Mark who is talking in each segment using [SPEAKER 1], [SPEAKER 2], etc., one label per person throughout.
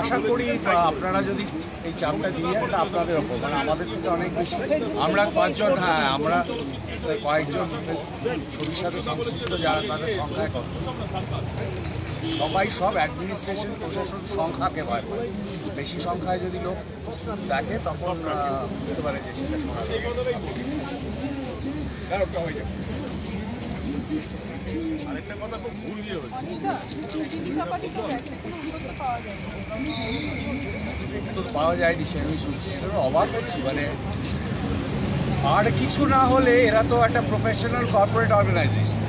[SPEAKER 1] আশা করি আপনারা যদি এই চাপটা দিয়ে এটা আপনাদের ওপর মানে আমাদের থেকে অনেক বেশি। আমরা পাঁচজন হ্যাঁ আমরা কয়েকজন ছবির সাথে সংশ্লিষ্ট যারা, তাদের সংখ্যায় সবাই সব অ্যাডমিনিস্ট্রেশন প্রশাসন সংখ্যাকে ভয় পায় বেশি সংখ্যায় যদি লোক দেখে, তখন বুঝতে পারে যে সেটা শোনা যাবে হয়ে যাবে।
[SPEAKER 2] আরেকটা কথা খুব ভুল ইয়ে
[SPEAKER 1] তো পাওয়া যায়নি সে, আমি শুনছি। সেটা অবাক হচ্ছি মানে আর কিছু না হলে এরা তো একটা প্রফেশনাল কর্পোরেট অর্গানাইজেশন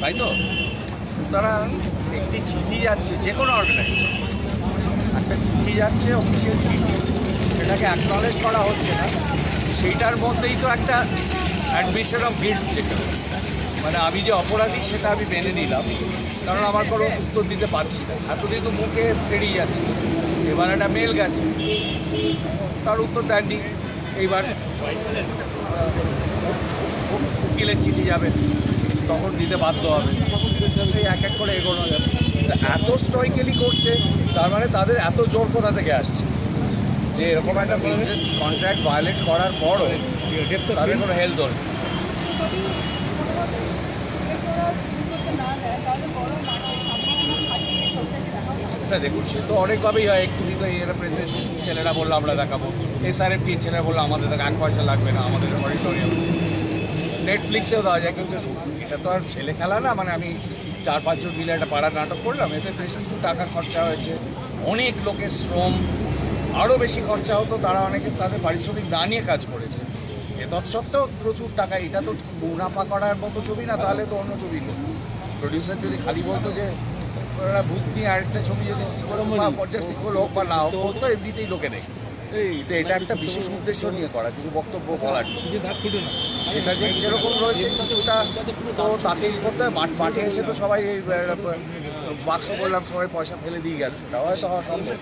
[SPEAKER 1] তাই তো? সুতরাং একটি চিঠি যাচ্ছে, যে কোনো অর্গানাইজেশন একটা চিঠি যাচ্ছে অফিসিয়াল চিঠি। সেটাকে অ্যাকনলেজ করা হচ্ছে না। সেইটার মধ্যেই তো একটা অ্যাডমিশন অফ গিল্ট যেটা মানে আমি যে অপরাধী, সেটা আমি মেনে নিলাম। কারণ আমার কোনো উত্তর দিতে পারছি না। এতদিন তো মুখে পেরিয়ে যাচ্ছে। এবার একটা মেল গেছে। তার উত্তর দেননি। এইবার উকিলের চিঠি যাবে। তখন দিতে বাধ্য হবে। এই এক এক করে এগোনো যাবে। এত স্ট্রয়কেলি করছে, তার মানে তাদের এত জোর কোথা থেকে আসছে? যে এরকম একটা বিজনেস কন্ট্রাক্ট ভায়োলেট করার পরও তাদের কোনো হেলথ ধরে না, দেখুন, সে তো অনেকভাবেই হয় একটুখানি তো এরা প্রেসেন্ট ছেলেরা বলল, আমরা দেখাবো। এসআরএফটি ছেলেরা বলল, আমাদের দেখা এক পয়সা লাগবে না, আমাদের অডিটোরিয়াম নেটফ্লিক্সেও দেওয়া যায়, কিন্তু এটা তো আর ছেলে খেলা না মানে আমি চার পাঁচজন মিলে একটা পাড়ার নাটক করলাম, এতে বেশ কিছু টাকা খরচা হয়েছে। অনেক লোকের শ্রম, আরও বেশি খরচা হতো, তারা অনেকে তাদের পারিশ্রমিক না নিয়ে কাজ করেছে। তৎসত্ত্বেও প্রচুর টাকা এটা তো মুনাফা করার মতো ছবি না তাহলে তো অন্য ছবি করতো প্রডিউসার যদি খালি বলতো যে ওরা ভূত নিয়ে আরেকটা ছবি যদি সিকোল বা পর্যায়ে সিকোল হোক বা না হোক বলতো এমনিতেই লোকে নেই। তো এটা একটা বিশেষ উদ্দেশ্য নিয়ে করা কিছু বক্তব্য বলার। সেটা যে যেরকম রয়েছে কিছুটা তো তাকেই করতে হয়। মাঠ মাঠে এসে তো সবাই এই বাক্স করলাম সবাই পয়সা ফেলে দিয়ে গেল। সেটাও হয়তো হওয়া সম্ভব।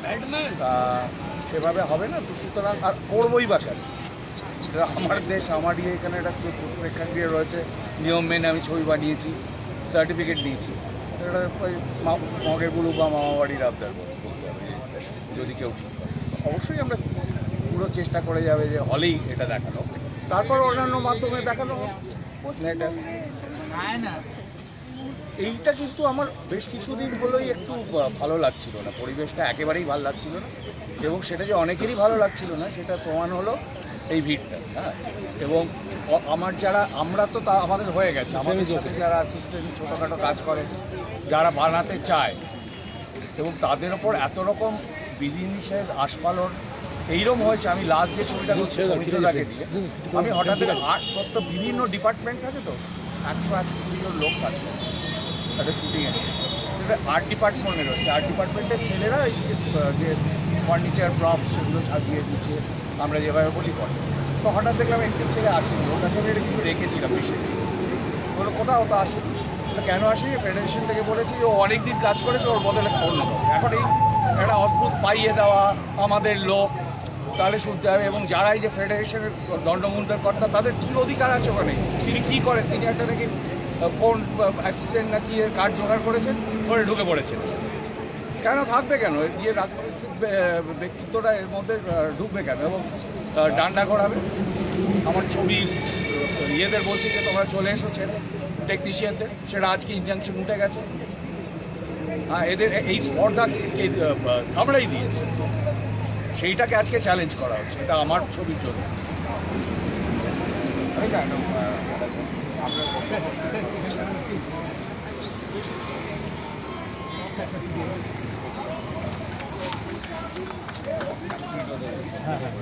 [SPEAKER 1] সেভাবে হবে না তো সুতরাং আর করবোই বা কেন? আমার দেশ আমারই এখানে একটা প্রেক্ষাগৃহ রয়েছে। নিয়ম মেনে আমি ছবি বানিয়েছি সার্টিফিকেট দিয়েছি এটা ওই মগের গুরু বা মামা বাড়ির আবদার যদি কেউ ঠিক অবশ্যই আমরা পুরো চেষ্টা করে যাবে যে হলেই এটা দেখানো তারপর অন্যান্য মাধ্যমে দেখানো এইটা কিন্তু আমার বেশ কিছুদিন হলোই একটু ভালো লাগছিল না। পরিবেশটা একেবারেই ভালো লাগছিল না। এবং সেটা যে অনেকেরই ভালো লাগছিল না, সেটা প্রমাণ হলো এই ভিড়টা। হ্যাঁ এবং আমার যারা আমরা তো তা আমাদের হয়ে গেছে। আমাদের সাথে যারা অ্যাসিস্ট্যান্ট ছোটোখাটো কাজ করে যারা বানাতে চায় এবং তাদের ওপর এত রকম বিধিনিষেধ আস্পালন এইরকম হয়েছে। আমি লাস্ট যে ছবিটা করছি সৌমিত্রদাকে দিয়ে আমি হঠাৎ করে আর্ট কত বিভিন্ন ডিপার্টমেন্ট থাকে তো একশো একশো কুড়ি জন লোক কাজ করে। একটা শুটিং আছে সেটা আর্ট ডিপার্টমেন্টে রয়েছে আর্ট ডিপার্টমেন্টের ছেলেরা যে ফার্নিচার প্রপ সেগুলো সাজিয়ে দিচ্ছে, আমরা যেভাবে বলি করে। তো হঠাৎ দেখলাম একটি ছেলে আসেনি, ওর কাছে আমি কিছু রেখেছিলাম বিশেষ। বলো কোথাও তো আসেনি। কেন আসেনি? ফেডারেশন থেকে বলেছি, ও অনেক দিন কাজ করেছে, ওর বদলে অন্য এখন এই একটা অদ্ভুত পাইয়ে দেওয়া আমাদের লোক, তাহলে শুনতে হবে। এবং যারা এই যে ফেডারেশনের দণ্ডমুদ্রার কর্তা, তাদের কী অধিকার আছে ওখানে? তিনি কী করেন? তিনি একটা নাকি কোন অ্যাসিস্ট্যান্ট নাকি এর কার্ড জোগাড় করেছেন? ওখানে ঢুকে পড়েছেন। কেন থাকবে কেন? ইয়ে রাজনৈতিক বে- ব্যক্তিত্বটা এর মধ্যে ঢুকবে কেন? এবং ডান্ডা করাবে আমার ছবি ইয়েদের বলছি যে তোমরা চলে এসো টেকনিশিয়ানদের সেটা আজকে ইনজাংশন উঠে গেছে। হ্যাঁ এদের এই স্পর্ধা আমরাই দিয়েছি। সেইটাকে আজকে চ্যালেঞ্জ করা হচ্ছে। এটা আমার ছবির জন্য। হ্যাঁ হ্যাঁ